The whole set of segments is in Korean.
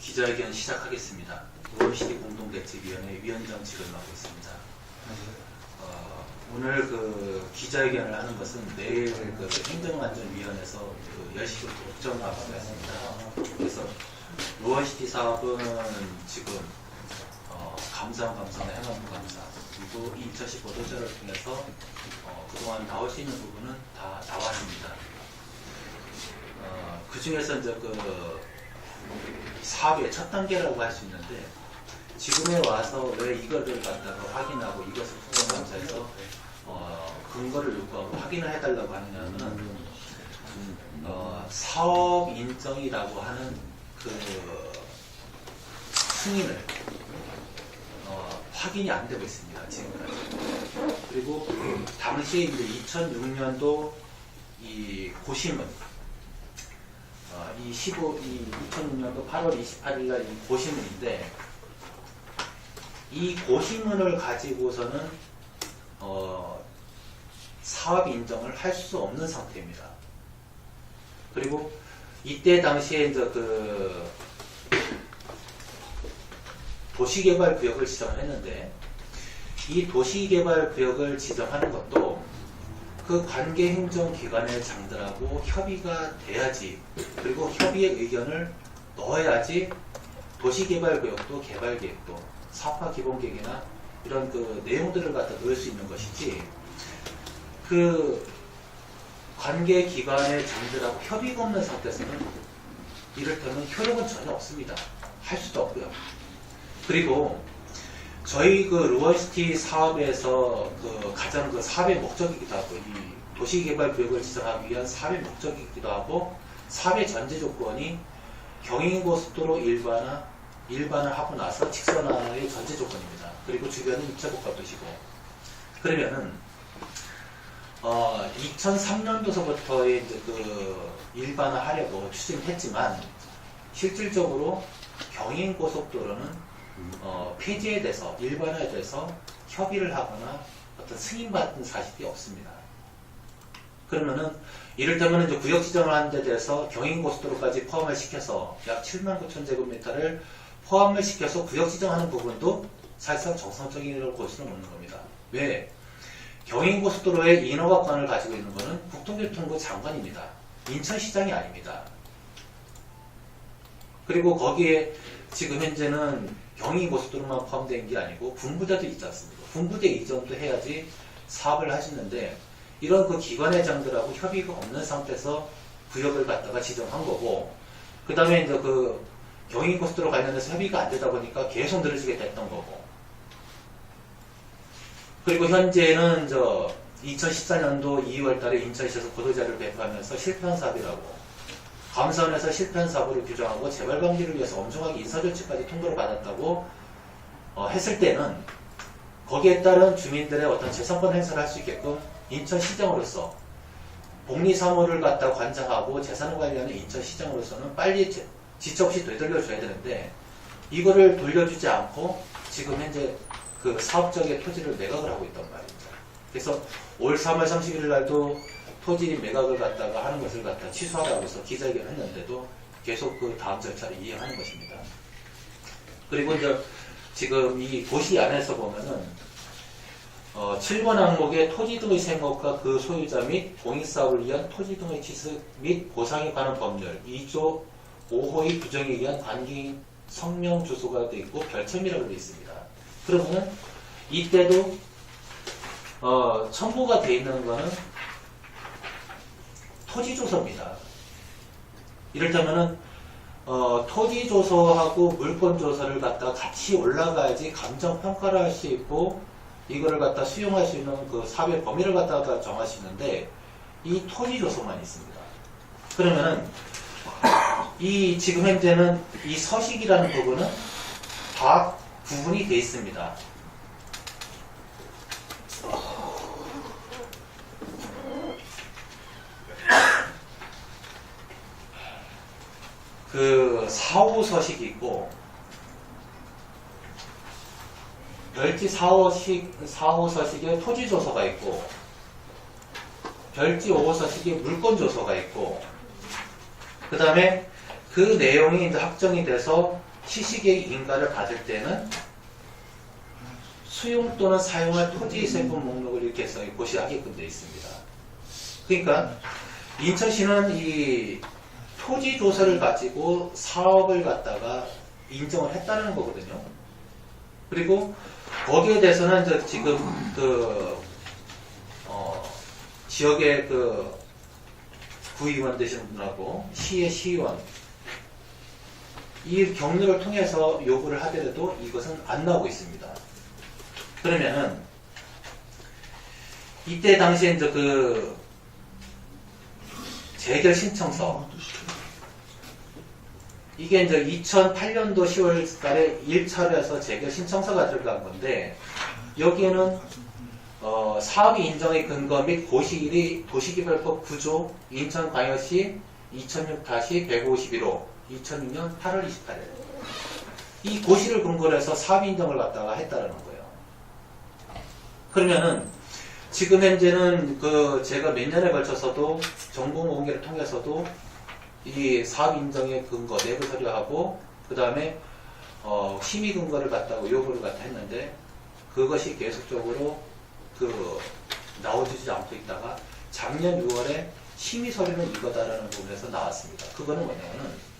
기자회견 시작하겠습니다. 우원시티 공동대책위원회 위원장 직을 맡고 있습니다. 어, 오늘 그 기자회견을 하는 것은 내일 그 행정안전위원회에서 그 열시로 국정화가 있습니다. 그래서 우원시티 사업은 지금 어, 감사원 감사원 행안부 감사 그리고 2010 보도자를 통해서 어, 그동안 나올 수 있는 부분은 다 나왔습니다. 어, 그 중에서 이제 그 사업의 첫 단계라고 할 수 있는데 지금에 와서 왜 이거를 갖다가 확인하고 이것을 통감사에서 어, 근거를 요구하고 확인을 해달라고 하느냐는 어, 사업 인정이라고 하는 그 승인을 어, 확인이 안 되고 있습니다 지금까지. 그리고 당시에 이제 2006년도 이 고심은 어, 이 15, 이 2006년도 8월 28일 날 이 고시문인데 이 고시문을 가지고서는 어, 사업 인정을 할 수 없는 상태입니다. 그리고 이때 당시에 이제 그 도시개발구역을 지정했는데 이 도시개발구역을 지정하는 것도 그 관계 행정 기관의 장들하고 협의가 돼야지 그리고 협의의 의견을 넣어야지 도시개발구역도 개발계획도 사파 기본계획이나 이런 그 내용들을 갖다 넣을 수 있는 것이지 그 관계 기관의 장들하고 협의가 없는 상태에서는 이를테면 효력은 전혀 없습니다. 할 수도 없고요. 그리고 저희 그 루얼시티 사업에서 그 가장 그 사업의 목적이기도 하고 이 도시개발 구역을 지정하기 위한 사업의 목적이기도 하고 사업의 전제 조건이 경인고속도로 일반화 일반을 하고 나서 직선화의 전제 조건입니다. 그리고 주변은 입체복합 도시고 그러면은 어 2003년도서부터의 이제 그 일반화하려고 추진했지만 실질적으로 경인고속도로는 어, 폐지에 대해서 일반화에 대해서 협의를 하거나 어떤 승인받은 사실이 없습니다. 그러면은 이를테면 이제 구역 지정을 하는 데 대해서 경인고속도로까지 포함을 시켜서 약 7만 9천 제곱미터를 포함을 시켜서 구역 지정하는 부분도 사실상 정상적이라고 볼 수는 없는 겁니다. 왜? 경인고속도로의 인허가권을 가지고 있는 것은 국토교통부 장관입니다. 인천시장이 아닙니다. 그리고 거기에 지금 현재는 경인고속도로만 포함된 게 아니고 분부대도 있지 않습니까? 분부대 이전도 해야지 사업을 하시는데 이런 그 기관회장들하고 협의가 없는 상태에서 구역을 갖다가 지정한 거고 그 다음에 이제 그 경인 고속도로 관련해서 협의가 안 되다 보니까 계속 늘어지게 됐던 거고 그리고 현재는 저 2014년도 2월 달에 인천시에서 보도자를 배포하면서 실패한 사업이라고 감사원에서 실패한 사고를 규정하고 재발 방지를 위해서 엄중하게 인사 조치까지 통보를 받았다고 어, 했을 때는 거기에 따른 주민들의 어떤 재산권 행사를 할 수 있게끔 인천시장으로서 복리 사무를 갖다 관장하고 재산 관리하는 인천시장으로서는 빨리 제- 지체 없이 되돌려줘야 되는데 이거를 돌려주지 않고 지금 현재 그 사업적의 토지를 매각을 하고 있단 말입니다. 그래서 올 3월 31일 날도 토지 매각을 갖다가 하는 것을 갖다 취소하라고 해서 기자회견을 했는데도 계속 그 다음 절차를 이행하는 것입니다. 그리고 이제 지금 이 도시 안에서 보면은 어, 7번 항목의 토지 등의 생업과 그 소유자 및 공익사업을 위한 토지 등의 취득 및 보상에 관한 법률 2조 5호의 규정에 의한 관계 성명 주소가 되어 있고 별첨이라고 되어 있습니다. 그러면은 이때도 어, 첨부가 되어 있는 거는 토지 조서입니다. 이를테면은 어, 토지 조서하고 물건 조서를 갖다 같이 올라가야지 감정 평가를 할 수 있고 이거를 갖다 수용할 수 있는 그 사회 범위를 갖다가 있는데 이 토지 조서만 있습니다. 그러면은 이 지금 현재는 이 서식이라는 부분은 다 구분이 되어 있습니다. 그 사후 서식이 있고 별지 사호식 사호 서식에 토지 조서가 있고 별지 5호 서식에 물건 조서가 있고 그 다음에 그 내용이 확정이 돼서 시식의 인가를 받을 때는 수용 또는 사용할 토지 세분 목록을 이렇게 해서 고시하게끔 되어 있습니다. 그러니까 인천시는 이 토지 조서를 가지고 사업을 갖다가 인정을 했다는 거거든요. 그리고 거기에 대해서는 이제 지금 그 어, 지역의 그 구의원 되시는 분하고 시의 시의원 이 경로를 통해서 요구를 하더라도 이것은 안 나오고 있습니다. 그러면은 이때 당시에 이제 그 재결 신청서 이게 이제 2008년도 10월 달에 1차로 해서 재결 신청서가 들어간 건데 여기에는 어, 사업이 인정의 근거 및 고시일이 도시개발법 9조 인천광역시 2006-151호 2006년 8월 28일 이 고시를 근거로 해서 사업 인정을 갖다가 했다는 거예요. 그러면은 지금 현재는 그 제가 몇 년에 걸쳐서도 정보 공개를 통해서도 이 사업 인정의 근거 내부 서류하고 그 다음에 어, 심의 근거를 갖다가 요구를 갖다 했는데 그것이 계속적으로 그 나오지 않고 있다가 작년 6월에 심의 서류는 이거다라는 부분에서 나왔습니다. 그거는 뭐냐면은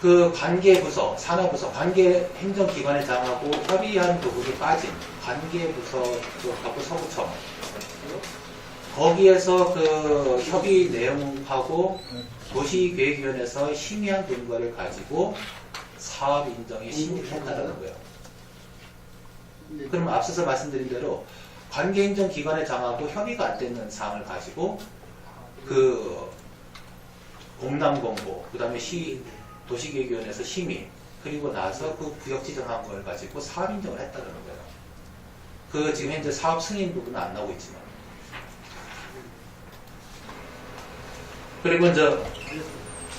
그 관계부서, 산하부서, 관계행정기관의 장하고 협의한 부분이 빠진 관계부서 쪽하고 서구청 거기에서 그 협의 내용하고 도시계획위원회에서 심의한 근거를 가지고 사업 인정에 심의를 했다는 거예요. 그럼 앞서서 말씀드린 대로 관계행정기관의 장하고 협의가 안 되는 사항을 가지고 그 공남 공고, 그 다음에 시 도시계획위원회에서 심의, 그리고 나서 그 구역 지정한 걸 가지고 사업 인정을 했다는 거예요. 그 지금 현재 사업 승인 부분은 안 나오고 있지만. 그리고 이제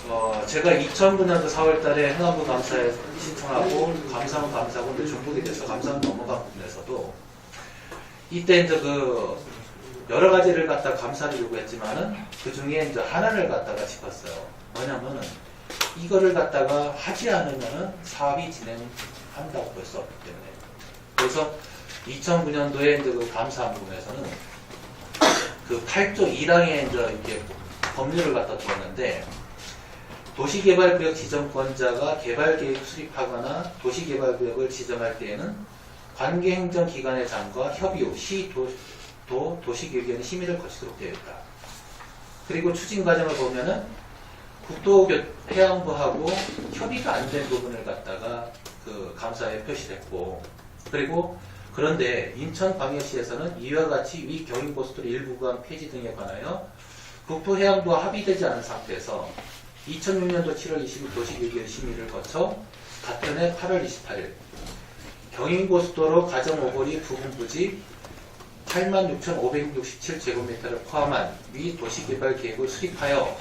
어, 제가 2009년도 4월 달에 행안부 감사에 신청하고 감사원 감사하고 이제 중복이 돼서 감사원 넘어간 부분에서도 이때 이제 그 여러 가지를 갖다 감사를 요구했지만은 그 중에 이제 하나를 갖다가 짚었어요. 뭐냐면은 이거를 갖다가 하지 않으면은 사업이 진행한다고 볼 수 없기 때문에. 그래서 2009년도에 이제 그 감사한 부분에서는 그 8조 1항에 이제 이렇게 법률을 갖다 두었는데 도시개발구역 지정권자가 개발계획 수립하거나 도시개발구역을 지정할 때에는 관계행정기관의 장과 협의 후 시, 도, 도, 도시계획위원회 심의를 거치도록 되어 있다. 그리고 추진 과정을 보면은 국토해양부하고 협의가 안 된 부분을 갖다가 그 감사에 표시했고 그리고 그런데 인천광역시에서는 이와 같이 위 경인고속도로 일부 구간 폐지 등에 관하여 국토해양부와 합의되지 않은 상태에서 2006년도 7월 20일 도시계획위원 심의를 거쳐 같은 해 8월 28일 경인고속도로 가정오거리 부분 부지 86,567제곱미터를 포함한 위 도시개발 계획을 수립하여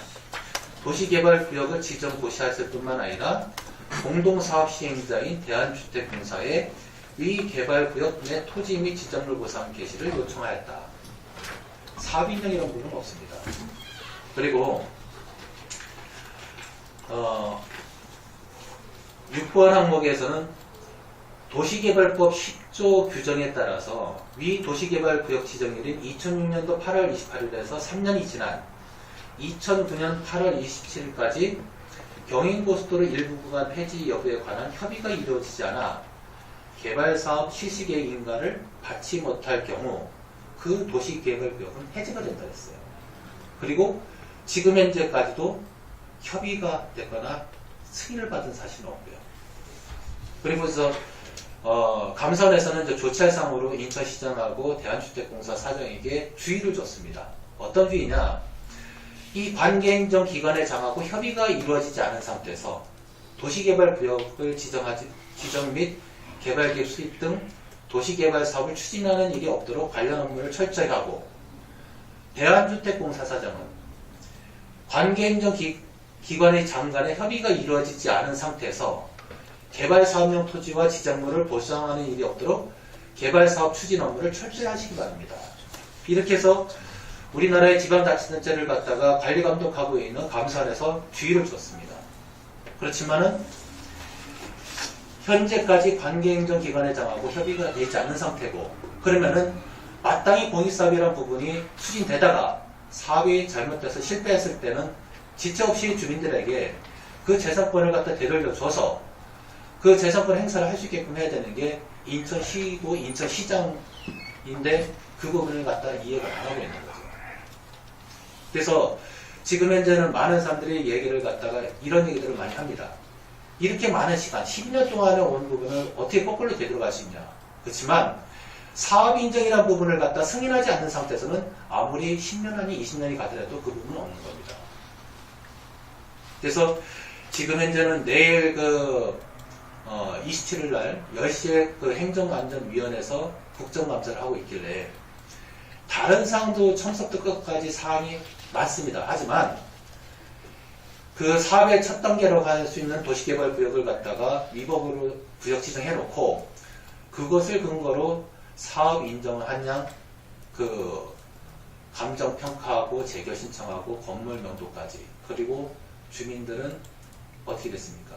도시개발 구역을 지정 고시했을 뿐만 아니라 공동사업 시행자인 대한주택공사에 위 개발구역 내 토지 및 지정물 보상 개시를 요청하였다. 사업인정이라는 부분은 없습니다. 그리고 어, 6번 항목에서는 도시개발법 10조 규정에 따라서 위 도시개발구역 지정일인 2006년도 8월 28일에서 3년이 지난 2009년 8월 27일까지 경인고속도로 일부 구간 폐지 여부에 관한 협의가 이루어지지 않아 개발사업 실시계획 인가를 받지 못할 경우 그 도시개발구역은 해제가 된다 했어요. 그리고 지금 현재까지도 협의가 됐거나 승인을 받은 사실은 없고요. 그리고서 어, 감사원에서는 조찰상으로 인천시장하고 대한주택공사 사장에게 주의를 줬습니다. 어떤 주의냐? 이 관계행정기관의 장하고 협의가 이루어지지 않은 상태에서 도시개발구역을 지정하지, 지정 및 개발계획 수립 등 도시개발 사업을 추진하는 일이 없도록 관련 업무를 철저히 하고 대한주택공사 사장은 관계행정기관의 장 간의 협의가 이루어지지 않은 상태에서 개발 사업용 토지와 지정물을 보상하는 일이 없도록 개발 사업 추진 업무를 철저히 하시기 바랍니다. 이렇게 해서 우리나라의 지방자치단체를 갖다가 관리 감독하고 있는 감사원에서 주의를 줬습니다. 그렇지만은 현재까지 관계행정기관에 정하고 협의가 되지 않는 상태고 그러면은 마땅히 공익사업이라는 부분이 추진되다가 사업이 잘못돼서 실패했을 때는 지체 없이 주민들에게 그 재산권을 갖다 되돌려 줘서 그 재산권 행사를 할 수 있게끔 해야 되는 게 인천시고 인천시장인데 그 부분을 갖다 이해가 안 하고 있는 거죠. 그래서 지금 현재는 많은 사람들이 얘기를 갖다가 이런 얘기들을 많이 합니다. 이렇게 많은 시간, 10년 동안에 온 부분을 어떻게 거꾸로 되돌아갈 수 있냐. 그렇지만 사업 인정이라는 부분을 갖다 승인하지 않는 상태에서는 아무리 10년 아니 20년이 가더라도 그 부분은 없는 겁니다. 그래서 지금 현재는 내일 그 어, 27일 날 10시에 그 행정안전위원회에서 국정감사를 하고 있길래 다른 사항도 처음부터 끝까지 사항이 많습니다. 하지만 그 사업의 첫 단계로 갈수 있는 도시개발구역을 갖다가 위법으로 구역 지정해놓고 그것을 근거로 사업 인정을 한양 그 감정 평가하고 재결 신청하고 건물 명도까지 그리고 주민들은 어떻게 됐습니까?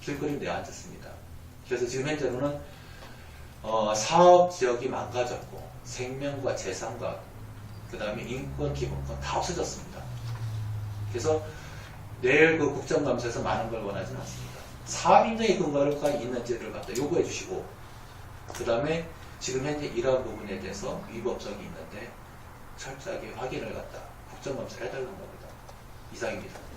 길거리 내에 앉았습니다. 그래서 지금 현재로는 어, 사업 지역이 망가졌고 생명과 재산과 그 다음에 인권 기본권 다 없어졌습니다. 그래서 내일 그 국정감사에서 많은 걸 원하지는 않습니다. 사업 인정의 근거가 있는지를 갖다 요구해 주시고 그 다음에 지금 현재 이러한 부분에 대해서 위법성이 있는데 철저하게 확인을 갖다 국정감사를 해달라는 겁니다. 이상입니다.